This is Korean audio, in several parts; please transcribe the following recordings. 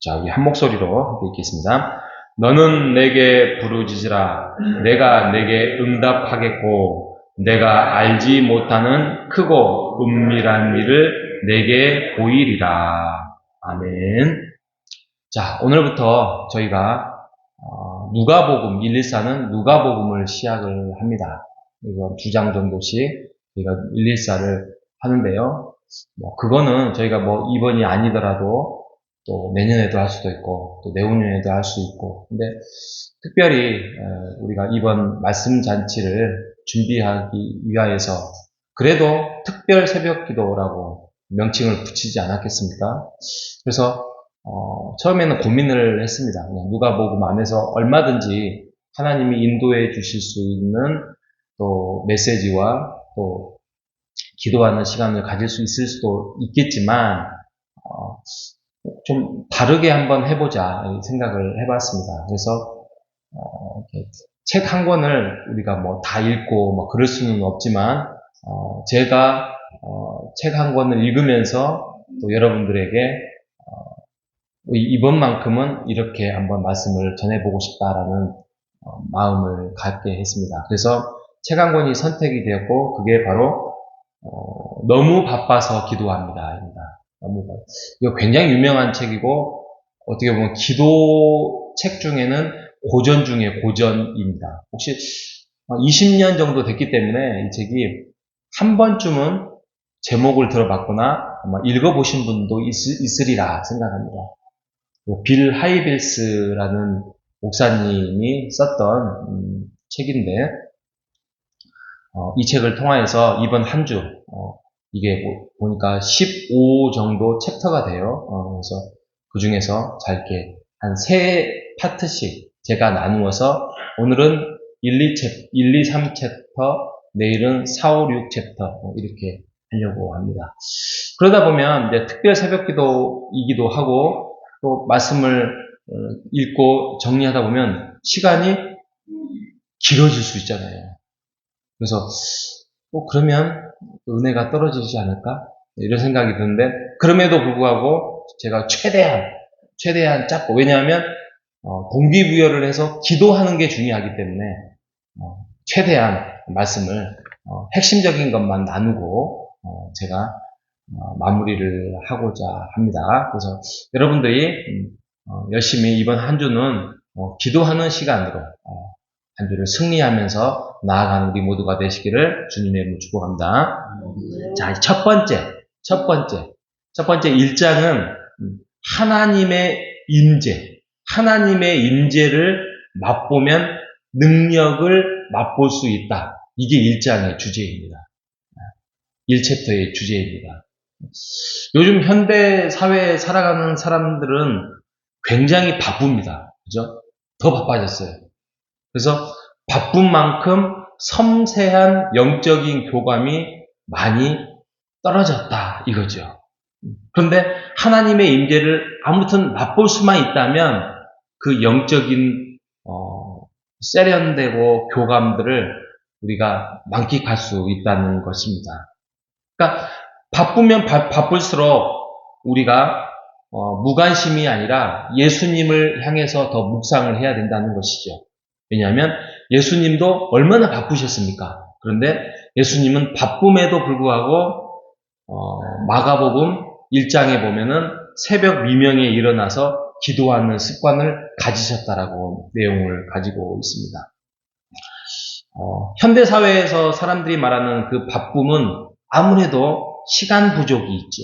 자, 우리 한 목소리로 읽겠습니다. 너는 내게 부르짖으라. 내가 내게 응답하겠고, 내가 알지 못하는 크고 은밀한 일을 내게 보이리라. 아멘. 자, 오늘부터 저희가 어, 누가복음 114는 누가복음을 시작을 합니다. 이거 두 장 정도씩 저희가 114를 하는데요. 뭐 그거는 저희가 뭐 이번이 아니더라도 또 내년에도 할 수도 있고 또 내후년에도 할 수 있고 근데 특별히 어, 우리가 이번 말씀 잔치를 준비하기 위하여서 그래도 특별 새벽 기도라고 명칭을 붙이지 않았겠습니까? 그래서 어, 처음에는 고민을 했습니다. 그냥 누가복음 안에서 얼마든지 하나님이 인도해 주실 수 있는 또 메시지와 또 기도하는 시간을 가질 수 있을 수도 있겠지만 어, 좀 다르게 한번 해보자 생각을 해봤습니다. 그래서 어, 책 한 권을 우리가 뭐 다 읽고 뭐 그럴 수는 없지만 어, 제가 책한 권을 읽으면서 또 여러분들에게 어, 이번만큼은 이렇게 한번 말씀을 전해보고 싶다라는 어, 마음을 갖게 했습니다. 그래서 책 한 권이 선택이 되었고 그게 바로 어, 너무 바빠서 기도합니다 바... 이거 굉장히 유명한 책이고 어떻게 보면 기도 책 중에는 고전 중에 고전입니다. 혹시 20년 정도 됐기 때문에 이 책이 한 번쯤은 제목을 들어봤거나 아마 읽어보신 분도 있, 으리라 생각합니다. 그빌 하이빌스라는 목사님이 썼던 음, 책인데 어, 이 책을 통하여서 이번 한 주, 어, 이게 보, 니까 15 정도 챕터가 돼요. 어, 그래서 그 중에서 짧게 한 세 파트씩 제가 나누어서 오늘은 1, 2, 챕, 1, 2 3 챕터, 내일은 4, 5, 6 챕터 뭐 이렇게 하려고 합니다. 그러다 보면 이제 특별 새벽 기도이기도 하고 또 말씀을 어, 읽고 정리하다 보면 시간이 길어질 수 있잖아요. 그래서 뭐 그러면 은혜가 떨어지지 않을까 이런 생각이 드는데 그럼에도 불구하고 제가 최대한 최대한 짧고 왜냐하면 어, 동기부여를 해서 기도하는 게 중요하기 때문에 어, 최대한 말씀을 어, 핵심적인 것만 나누고 어, 제가 어, 마무리를 하고자 합니다. 그래서 여러분들이 음, 어, 열심히 이번 한 주는 기도하는 시간으로 한 주를 승리하면서 나아가는 우리 모두가 되시기를 주님의 이름으로 축복합니다. 자, 첫 번째, 첫 번째, 첫 번째 1장은 음, 하나님의 임재, 하나님의 임재를 맛보면 능력을 맛볼 수 있다. 이게 1장의 주제입니다. 1챕터의 주제입니다. 요즘 현대 사회에 살아가는 사람들은 굉장히 바쁩니다. 그죠? 더 바빠졌어요. 그래서 바쁜 만큼 섬세한 영적인 교감이 많이 떨어졌다 이거죠. 그런데 하나님의 임재를 아무튼 맛볼 수만 있다면 그 영적인 어, 세련되고 교감들을 우리가 만끽할 수 있다는 것입니다. 그러니까 바쁘면 바, 바쁠수록 우리가 어, 무관심이 아니라 예수님을 향해서 더 묵상을 해야 된다는 것이죠. 왜냐하면 예수님도 얼마나 바쁘셨습니까? 그런데 예수님은 바쁨에도 불구하고 어, 마가복음 1장에 보면은 새벽 미명에 일어나서 기도하는 습관을 가지셨다라고 내용을 가지고 있습니다. 어, 현대 사회에서 사람들이 말하는 그 바쁨은 아무래도 시간 부족이 있죠.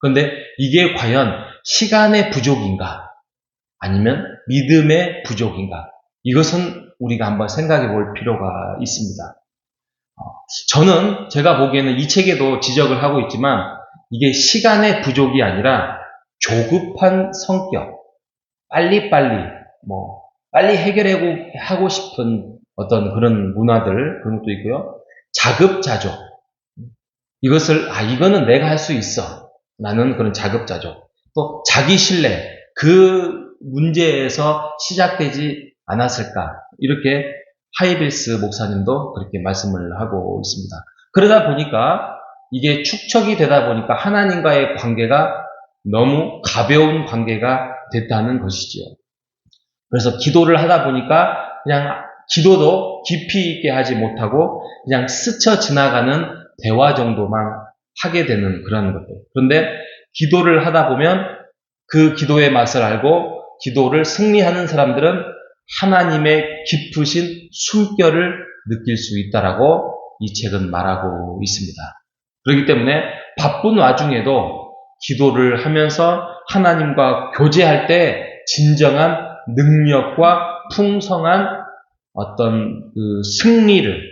그런데 이게 과연 시간의 부족인가? 아니면 믿음의 부족인가? 이것은 우리가 한번 생각해 볼 필요가 있습니다. 어, 저는 제가 보기에는 이 책에도 지적을 하고 있지만 이게 시간의 부족이 아니라 조급한 성격, 빨리빨리, 뭐, 빨리 해결하고 싶은 어떤 그런 문화들, 그런 것도 있고요. 자급자족. 이것을, 아, 이거는 내가 할 수 있어. 나는 그런 자급자족. 또, 자기 신뢰. 그 문제에서 시작되지 않았을까. 이렇게 하이빌스 목사님도 그렇게 말씀을 하고 있습니다. 그러다 보니까 이게 축척이 되다 보니까 하나님과의 관계가 너무 가벼운 관계가 됐다는 것이지요. 그래서 기도를 하다 보니까 그냥 기도도 깊이 있게 하지 못하고 그냥 스쳐 지나가는 대화 정도만 하게 되는 그런 것들. 그런데 기도를 하다 보면 그 기도의 맛을 알고 기도를 승리하는 사람들은 하나님의 깊으신 숨결을 느낄 수 있다라고 이 책은 말하고 있습니다. 그렇기 때문에 바쁜 와중에도 기도를 하면서 하나님과 교제할 때 진정한 능력과 풍성한 어떤 그 승리를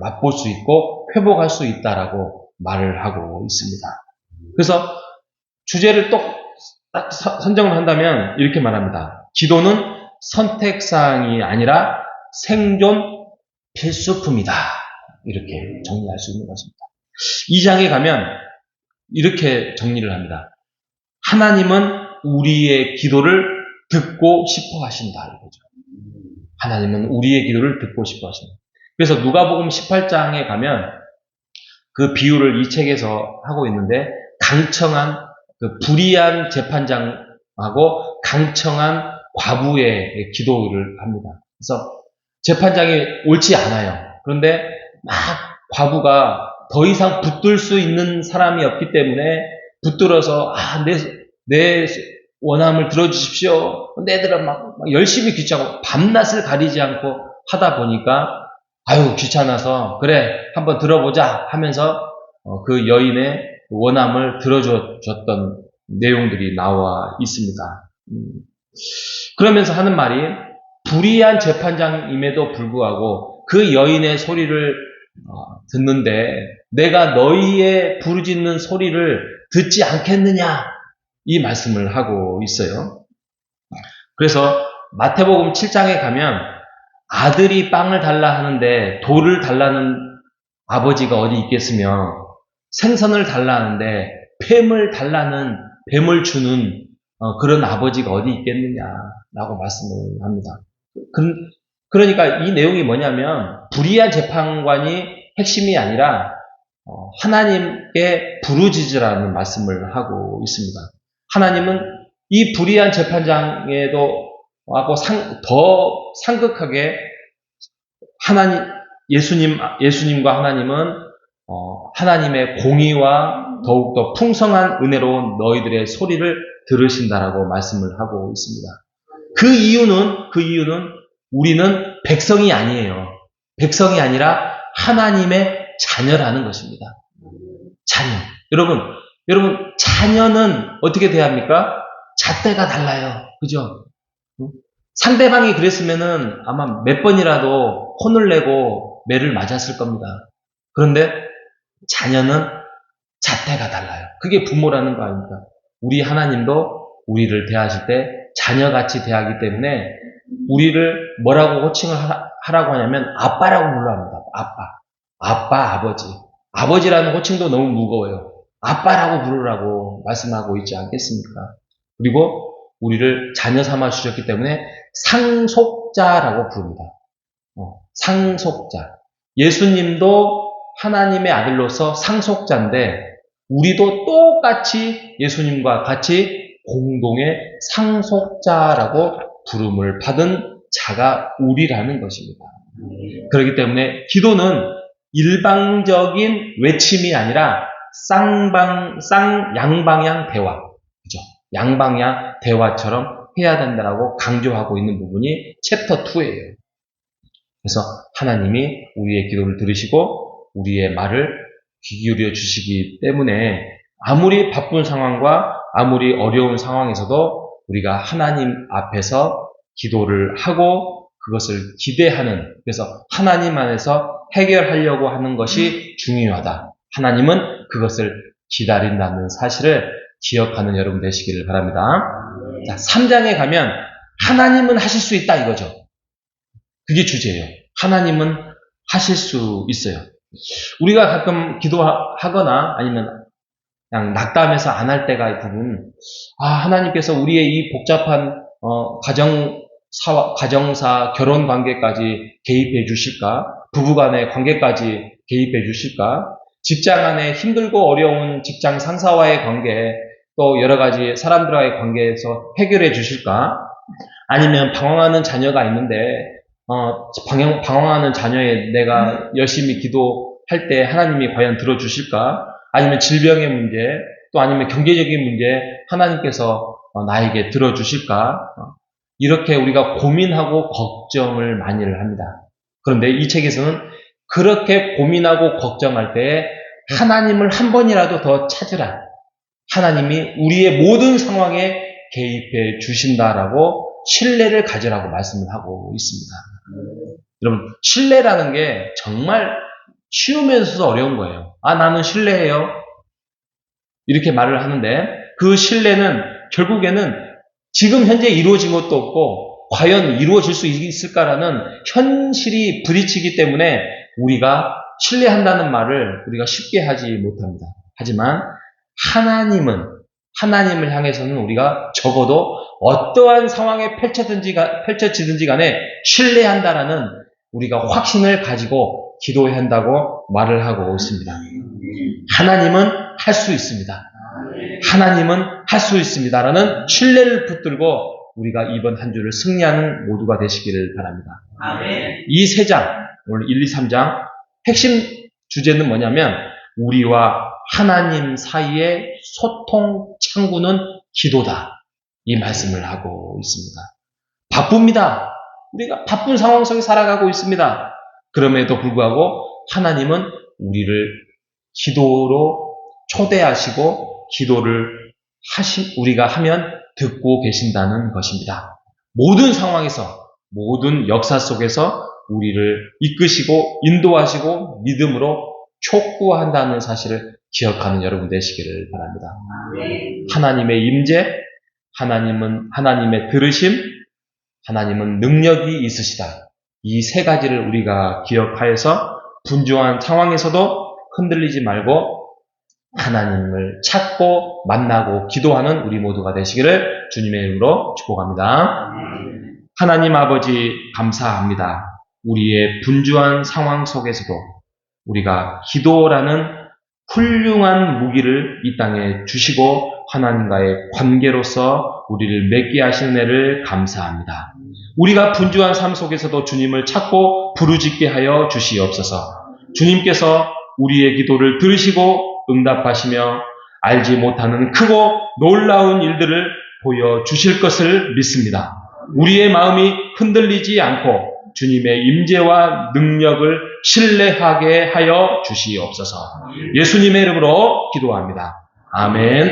맛볼 수 있고 회복할 수 있다라고 말을 하고 있습니다. 그래서 주제를 또 딱 선정을 한다면 이렇게 말합니다. 기도는 선택사항이 아니라 생존 필수품이다. 이렇게 정리할 수 있는 것입니다. 이 장에 가면 이렇게 정리를 합니다. 하나님은 우리의 기도를 듣고 싶어 하신다. 이거죠. 하나님은 우리의 기도를 듣고 싶어 하신다. 그래서 누가복음 18장에 가면 그 비유를 이 책에서 하고 있는데 강청한 그 불의한 재판장하고 강청한 과부의 기도를 합니다. 그래서 재판장이 옳지 않아요. 그런데 막 과부가 더 이상 붙들 수 있는 사람이 없기 때문에 붙들어서 아, 내, 내 원함을 들어주십시오. 내들은 막, 막 열심히 귀찮고 밤낮을 가리지 않고 하다 보니까 아유 귀찮아서 그래 한번 들어보자 하면서 어, 그 여인의 원함을 들어줬던 내용들이 나와 있습니다. 음. 그러면서 하는 말이 불의한 재판장임에도 불구하고 그 여인의 소리를 어, 듣는데 내가 너희의 부르짖는 소리를 듣지 않겠느냐 이 말씀을 하고 있어요. 그래서 마태복음 7장에 가면 아들이 빵을 달라 하는데 돌을 달라는 아버지가 어디 있겠으며 생선을 달라 하는데 뱀을 달라는 뱀을 주는 어, 그런 아버지가 어디 있겠느냐라고 말씀을 합니다. 그, 러니까 이 내용이 뭐냐면 불의한 재판관이 핵심이 아니라 어, 하나님께 부르짖으라는 말씀을 하고 있습니다. 하나님은 이 불의한 재판장에도 하고 상, 더 상극하게 하나님 예수님 예수님과 하나님은 어, 하나님의 공의와 더욱더 풍성한 은혜로운 너희들의 소리를 들으신다라고 말씀을 하고 있습니다. 그 이유는 그 이유는 우리는 백성이 아니에요. 백성이 아니라 하나님의 자녀라는 것입니다. 자녀. 여러분, 여러분 자녀는 어떻게 돼야 합니까? 잣대가 달라요. 그죠? 상대방이 그랬으면은 아마 몇 번이라도 혼을 내고 매를 맞았을 겁니다. 그런데 자녀는 잣대가 달라요. 그게 부모라는 거 아닙니까? 우리 하나님도 우리를 대하실 때 자녀같이 대하기 때문에 우리를 뭐라고 호칭을 하라고 하냐면 아빠라고 불러 합니다. 아빠. 아빠, 아버지. 아버지라는 호칭도 너무 무거워요. 아빠라고 부르라고 말씀하고 있지 않겠습니까? 그리고 우리를 자녀 삼아 주셨기 때문에 상속자라고 부릅니다. 어, 상속자. 예수님도 하나님의 아들로서 상속자인데 우리도 똑같이 예수님과 같이 공동의 상속자라고 부름을 받은 자가 우리라는 것입니다. 그렇기 때문에 기도는 일방적인 외침이 아니라 쌍방, 쌍, 양방향 대화. 그죠? 양방향 대화처럼 해야 된다라고 강조하고 있는 부분이 챕터 2예요. 그래서 하나님이 우리의 기도를 들으시고 우리의 말을 귀 기울여 주시기 때문에 아무리 바쁜 상황과 아무리 어려운 상황에서도 우리가 하나님 앞에서 기도를 하고 그것을 기대하는 그래서 하나님 안에서 해결하려고 하는 것이 중요하다. 하나님은 그것을 기다린다는 사실을 기억하는 여러분 되시기를 바랍니다. 자, 3장에 가면 하나님은 하실 수 있다 이거죠. 그게 주제예요. 하나님은 하실 수 있어요. 우리가 가끔 기도하거나 아니면 그냥 낙담해서 안 할 때가 있거든. 아, 하나님께서 우리의 이 복잡한 어, 가정 사, 가정사, 결혼 관계까지 개입해 주실까? 부부 간의 관계까지 개입해 주실까? 직장 안에 힘들고 어려운 직장 상사와의 관계, 또 여러 가지 사람들과의 관계에서 해결해 주실까? 아니면 방황하는 자녀가 있는데 어, 방황, 방황하는 자녀에 내가 열심히 기도할 때 하나님이 과연 들어주실까? 아니면 질병의 문제, 또 아니면 경제적인 문제 하나님께서 어, 나에게 들어주실까? 어, 이렇게 우리가 고민하고 걱정을 많이를 합니다. 그런데 이 책에서는 그렇게 고민하고 걱정할 때 하나님을 한 번이라도 더 찾으라. 하나님이 우리의 모든 상황에 개입해 주신다라고 신뢰를 가지라고 말씀을 하고 있습니다. 여러분, 신뢰라는 게 정말 쉬우면서도 어려운 거예요. 아, 나는 신뢰해요. 이렇게 말을 하는데 그 신뢰는 결국에는 지금 현재 이루어진 것도 없고 과연 이루어질 수 있을까라는 현실이 부딪히기 때문에 우리가 신뢰한다는 말을 우리가 쉽게 하지 못합니다. 하지만 하나님은 하나님을 향해서는 우리가 적어도 어떠한 상황에 펼쳐든지 펼쳐지든지 간에 신뢰한다라는 우리가 확신을 가지고 기도해야 한다고 말을 하고 있습니다. 하나님은 할 수 있습니다. 하나님은 할 수 있습니다라는 신뢰를 붙들고 우리가 이번 한 주를 승리하는 모두가 되시기를 바랍니다. 이 세 장, 오늘 1, 2, 3장 핵심 주제는 뭐냐면 우리와 하나님 사이의 소통 창구는 기도다. 이 말씀을 하고 있습니다. 바쁩니다. 우리가 바쁜 상황 속에 살아가고 있습니다. 그럼에도 불구하고 하나님은 우리를 기도로 초대하시고 기도를 하시, 우리가 하면 듣고 계신다는 것입니다. 모든 상황에서, 모든 역사 속에서 우리를 이끄시고 인도하시고 믿음으로 촉구한다는 사실을 기억하는 여러분 되시기를 바랍니다. 하나님의 임재, 하나님은 하나님의 들으심, 하나님은 능력이 있으시다. 이 세 가지를 우리가 기억하여서 분주한 상황에서도 흔들리지 말고 하나님을 찾고 만나고 기도하는 우리 모두가 되시기를 주님의 이름으로 축복합니다. 하나님 아버지 감사합니다. 우리의 분주한 상황 속에서도 우리가 기도라는 훌륭한 무기를 이 땅에 주시고 하나님과의 관계로서 우리를 맺게 하시는 애를 감사합니다. 우리가 분주한 삶 속에서도 주님을 찾고 부르짖게 하여 주시옵소서. 주님께서 우리의 기도를 들으시고 응답하시며 알지 못하는 크고 놀라운 일들을 보여 주실 것을 믿습니다. 우리의 마음이 흔들리지 않고 주님의 임재와 능력을 신뢰하게 하여 주시옵소서. 예수님의 이름으로 기도합니다. 아멘.